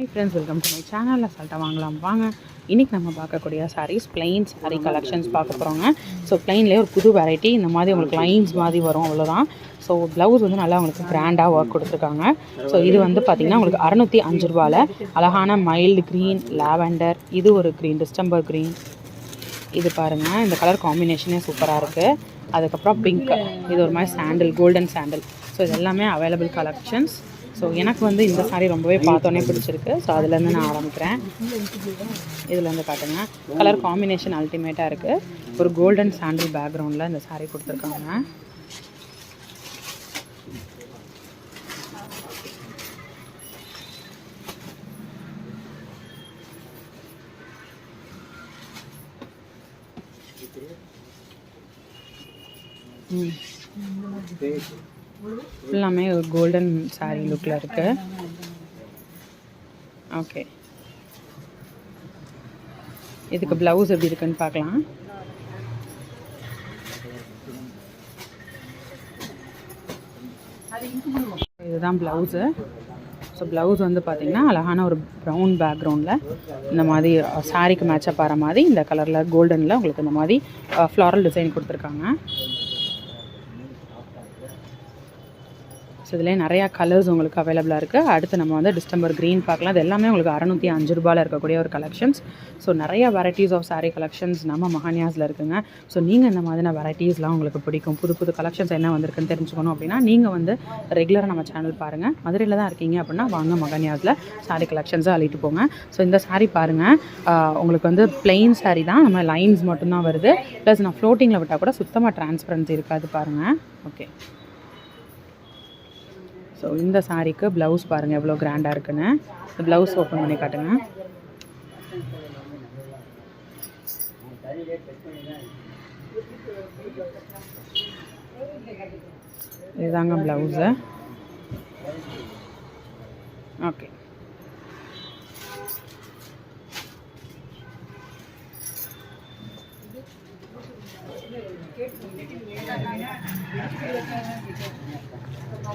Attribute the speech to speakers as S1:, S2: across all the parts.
S1: Hi friends welcome to my சேனலில் சொல்லிட்டு வாங்கலாம். வாங்க. இன்றைக்கி நம்ம பார்க்கக்கூடிய சாரீஸ் plain சாரீ கலெக்ஷன்ஸ் பார்க்க போகிறோங்க ஸோ பிளெயின்லேயே ஒரு புது வெரைட்டி இந்த மாதிரி உங்களுக்கு லைன்ஸ் மாதிரி வரும். அவ்வளோதான் ஸோ ப்ளவுஸ் வந்து நல்லா உங்களுக்கு கிராண்டாக ஒர்க் கொடுத்துருக்காங்க. ஸோ இது வந்து பார்த்திங்கன்னா உங்களுக்கு அறநூற்றி அஞ்சு ரூபாயில். அழகான மைல்டு க்ரீன் லாவெண்டர் இது ஒரு க்ரீன் டிஸ்டம்பர் க்ரீன் இது பாருங்கள் இந்த கலர் காம்பினேஷனே சூப்பராக இருக்குது அதுக்கப்புறம் பிங்க் இது ஒரு மாதிரி சாண்டில் கோல்டன் சாண்டில் ஸோ இது எல்லாமே அவைலபிள் கலெக்ஷன்ஸ் ஸோ எனக்கு வந்து இந்த சாரீ ரொம்பவே பார்த்தோன்னே பிடிச்சிருக்கு. ஸோ அதுலேருந்து நான் ஆரம்பிக்கிறேன். இதுலேருந்து காட்டுங்க. கலர் காம்பினேஷன் அல்டிமேட்டாக இருக்குது ஒரு கோல்டன் சாண்டில் பேக்ரவுண்டில் இந்த சாரீ கொடுத்துருக்காங்க. ம். எல்லாமே ஒரு கோல்டன் சாரி லுக்கில் இருக்கு. ஓகே இதுக்கு ப்ளவுஸ் எப்படி இருக்குன்னு பார்க்கலாம். இதுதான் ப்ளவுஸு ஸோ ப்ளவுஸ் வந்து பார்த்திங்கன்னா அழகான ஒரு ப்ரௌன் பேக்ரவுண்டில் இந்த மாதிரி சாரீக்கு மேட்சப் ஆகிற மாதிரி இந்த கலரில் கோல்டனில் உங்களுக்கு இந்த மாதிரி ஃப்ளாரல் டிசைன் கொடுத்துருக்காங்க. ஸோ இதுலேயே நிறையா கலர்ஸ் உங்களுக்கு அவைலபிளாக இருக்குது அடுத்து நம்ம வந்து டிஸ்டம்பர் க்ரீன் பார்க்கலாம். இது எல்லாமே உங்களுக்கு அறநூற்றி அஞ்சு ரூபாயில் இருக்கக்கூடிய ஒரு கலெக்ஷன்ஸ் ஸோ நிறைய வெரைட்டிஸ் ஆஃப் சாரீ கலெக்ஷன்ஸ் நம்ம மகானியாஸில் இருக்குங்க. ஸோ நீங்கள் இந்த மாதிரியான வெரைட்டிஸ்லாம் உங்களுக்கு பிடிக்கும். புது புது கலெக்ஷன்ஸ் என்ன வந்திருக்குன்னு தெரிஞ்சுக்கணும் அப்படின்னா நீங்கள் வந்து ரெகுலராக நம்ம சேனல் பாருங்கள் மதுரையில் தான் இருக்கீங்க அப்படின்னா வாங்க மகானியாஸில் சாரீ கலெக்ஷன்ஸாக அழிட்டு போங்க. ஸோ இந்த சாரீ பாருங்கள் உங்களுக்கு வந்து பிளெயின் சாரீ தான். நம்ம லைன்ஸ் மட்டும்தான் வருது. ப்ளஸ் நான் ஃப்ளோட்டிங்கில் விட்டால் கூட சுத்தமாக டிரான்ஸ்பரன்சி இருக்காது பாருங்கள் ஓகே ஸோ இந்த சாரீக்கு ப்ளவுஸ் பாருங்கள் எவ்வளோ கிராண்டாக இருக்குன்னு. இந்த ப்ளவுஸ் ஓப்பன் பண்ணி காட்டுங்க. இதுதாங்க ப்ளவுஸு ஓகே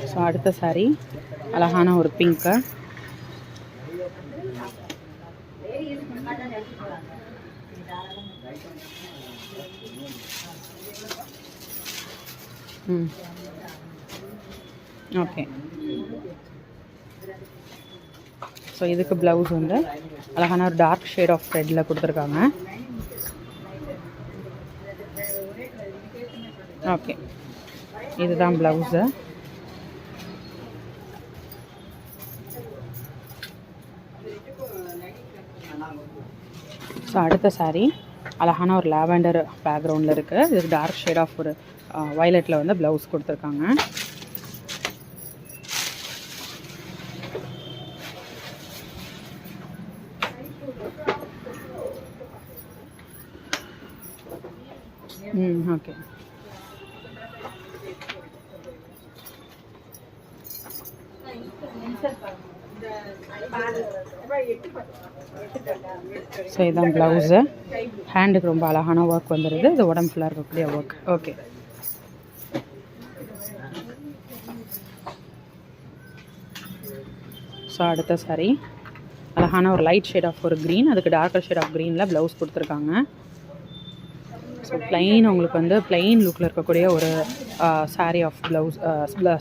S1: ஸோ அடுத்த சாரீ அழகான ஒரு பிங்க்கு ம். ஓகே ஸோ இதுக்கு ப்ளவுஸ் வந்து அழகான ஒரு டார்க் ஷேட் ஆஃப் ரெட்டில் கொடுத்துருக்காங்க. ஓகே. இதுதான் ப்ளவுஸு. ஸோ அடுத்த saree. அழகான ஒரு லாவெண்டர் பேக்ரவுண்டில் இருக்குது இது டார்க் ஷேட் ஆஃப் ஒரு வயலட்டில் வந்து ப்ளவுஸ் கொடுத்துருக்காங்க. ம் ஓகே. ஸோ இதுதான் ப்ளவுஸு ஹேண்டுக்கு ரொம்ப அழகான ஒர்க் வந்துடுது இது உடம்பு ஃபுல்லாக இருக்கக்கூடிய ஒர்க் ஓகே ஸோ அடுத்த சாரி அழகான ஒரு லைட் ஷேட் ஆஃப் ஒரு க்ரீன் அதுக்கு டார்க்கர் ஷேட் ஆஃப் க்ரீனில் ப்ளவுஸ் கொடுத்துருக்காங்க. ஸோ ப்ளைன் உங்களுக்கு வந்து plain லுக்கில் இருக்கக்கூடிய ஒரு sari of blouse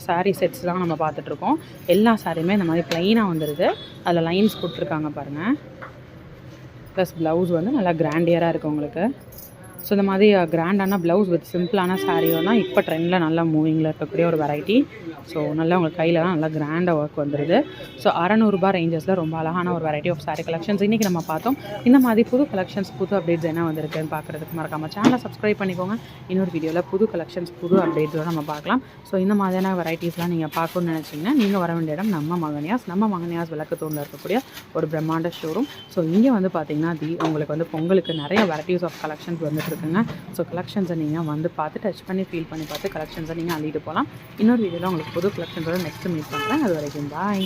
S1: sari sets தான் நம்ம பார்த்துட்ருக்கோம். எல்லா சாரியுமே இந்த மாதிரி ப்ளைனாக வந்துடுது அதில் லைன்ஸ் கொடுத்துருக்காங்க பாருங்கள் ப்ளஸ் ப்ளவுஸ் வந்து நல்லா கிராண்டியராக இருக்குது உங்களுக்கு. ஸோ இந்த மாதிரி கிராண்டான ப்ளவுஸ் வித் சிம்பிளான சாரியோனா இப்போ ட்ரெண்டில் நல்லா மூவிங்கில் இருக்கக்கூடிய ஒரு வெரைட்டி ஸோ நல்லா உங்களுக்கு கையிலலாம் நல்லா கிராண்டாக ஒர்க் வந்துடுது ஸோ அறநூறுபா ரேஞ்சஸில் ரொம்ப அழகான ஒரு வெரைட்டி ஆஃப் சாரி கலெக்ஷன்ஸ் இன்றைக்கி நம்ம பார்த்தோம். இந்த மாதிரி புது கலெக்ஷன்ஸ் புது அப்டேட்ஸ் என்ன வந்திருக்குன்னு பார்க்குறதுக்கு மறக்காமல் சேனலை சப்ஸ்கிரைப் பண்ணிக்கோங்க. இன்னொரு வீடியோவில் புது கலெக்ஷன்ஸ் புது அப்டேட்ஸோட நம்ம பார்க்கலாம். ஸோ இந்த மாதிரியான வெரைட்டிஸ்லாம் நீங்கள் பார்க்கணும்னு நினச்சிங்கன்னா நீங்கள் வர வேண்டிய இடம் நம்ம மகனியாஸ். நம்ம மகனியாஸ் விளக்கு தூணில் இருக்கக்கூடிய ஒரு பிரம்மாண்ட ஷோரூம் ஸோ இங்கே வந்து பார்த்தீங்கன்னா தி உங்களுக்கு வந்து பொங்கலுக்கு நிறைய வெரைட்டிஸ் ஆஃப் கலெக்ஷன்ஸ் வந்துட்டு இருக்குங்க ஸோ கலெக்ஷன்ஸை நீங்கள் வந்து பார்த்து டச் பண்ணி ஃபீல் பண்ணி பார்த்து கலெக்ஷன்ஸை நீங்கள் அள்ளிட்டு போகலாம். இன்னொரு வீடியோவில் உங்களுக்கு புது கலெக்ஷன்ஸோட நெக்ஸ்ட் மீட் பண்ணுறேன் அது வரைக்கும் பாய்